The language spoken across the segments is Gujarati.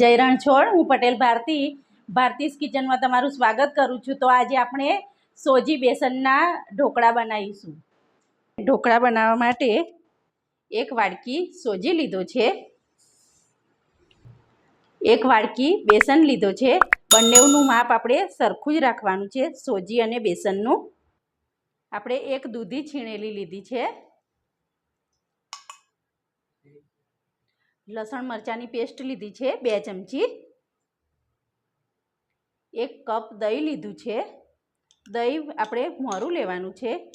જય રણછોડ હું પટેલ ભારતી, ભારતીસ કિચનમાં તમારું સ્વાગત કરું છું. તો આજે આપણે સોજી બેસનના ઢોકળા બનાવીશું. ઢોકળા બનાવવા માટે એક વાડકી સોજી લીધો છે. એક વાડકી બેસન લીધો છે. બંનેનું માપ આપણે સરખું જ રાખવાનું છે. સોજી અને બેસનનું. આપણે એક દૂધી છીણેલી લીધી છે. લસણ મરચાંની પેસ્ટ લીધી છે, બે ચમચી. એક કપ દહીં લીધું છે. દહીં આપણે મોરું લેવાનું છે.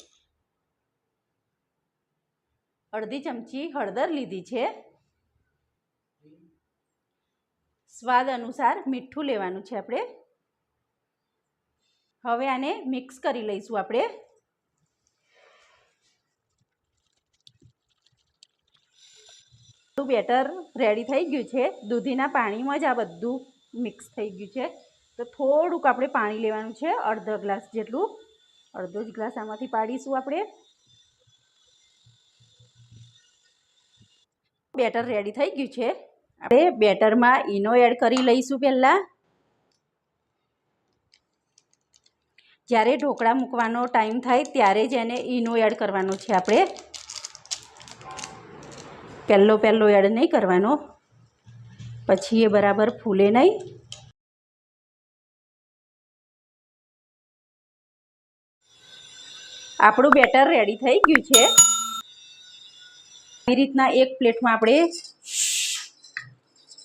અડધી ચમચી હળદર લીધી છે. સ્વાદ અનુસાર મીઠું લેવાનું છે આપણે. હવે આને મિક્સ કરી લઈશું આપણે. બેટર રેડી થઈ ગયું છે. દૂધીના પાણીમાં જ આ બધું મિક્સ થઈ ગયું છે. તો થોડુંક આપણે પાણી લેવાનું છે, અડધો ગ્લાસ જેટલું. અડધો જ ગ્લાસ આમાંથી પાડીશું આપણે. બેટર રેડી થઈ ગયું છે. આપણે બેટરમાં ઈનો એડ કરી લઈશું પહેલાં. જ્યારે ઢોકળા મૂકવાનો ટાઈમ થાય, ત્યારે જ એને ઈનો એડ કરવાનો છે આપણે. પહેલો પહેલો એડ નહીં કરવાનો. પછી એ બરાબર ફૂલે નહીં. આપણું બેટર રેડી થઈ ગયું છે. આવી રીતના એક પ્લેટમાં આપણે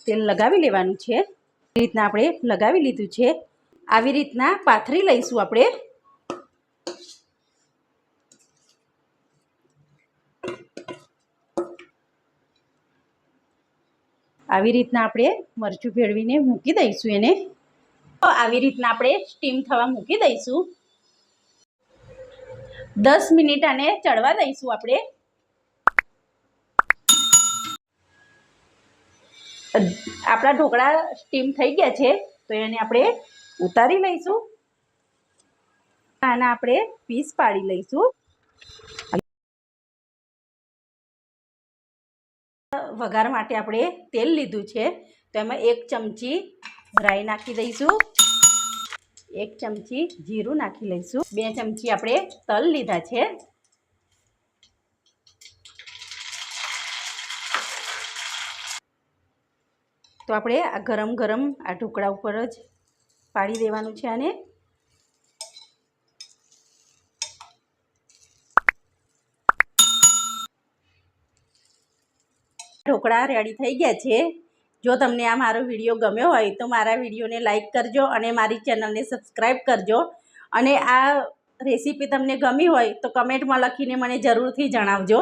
તેલ લગાવી લેવાનું છે. એ રીતના આપણે લગાવી લીધું છે. આવી રીતના પાથરી લઈશું આપણે. આવી રીતના આપણે મરચું ભેળવીને મૂકી દઈશું એને. આવી રીતના આપણે સ્ટીમ થવા મૂકી દઈશું. દસ મિનિટ આને ચડવા દઈશું આપણે. આપણા ઢોકળા સ્ટીમ થઈ ગયા છે, તો એને આપણે ઉતારી લઈશું. આના આપણે પીસ પાડી લઈશું. વઘાર માટે આપણે તેલ લીધું છે. તો એમાં એક ચમચી રાઈ નાખી દઈશું. એક ચમચી જીરું નાખી લઈશું. બે ચમચી આપણે તલ લીધા છે. તો આપણે આ ગરમ ગરમ આ ઢોકળા ઉપર જ પાડી દેવાનું છે આને. ઢોકળા રેડી થઈ ગયા છે. જો તમને આ મારો વીડિયો ગમ્યો હોય તો મારા વિડીયોને લાઇક કરજો અને મારી ચેનલને સબસ્ક્રાઈબ કરજો. અને આ રેસીપી તમને ગમી હોય તો કમેન્ટમાં લખીને મને જરૂરથી જણાવજો.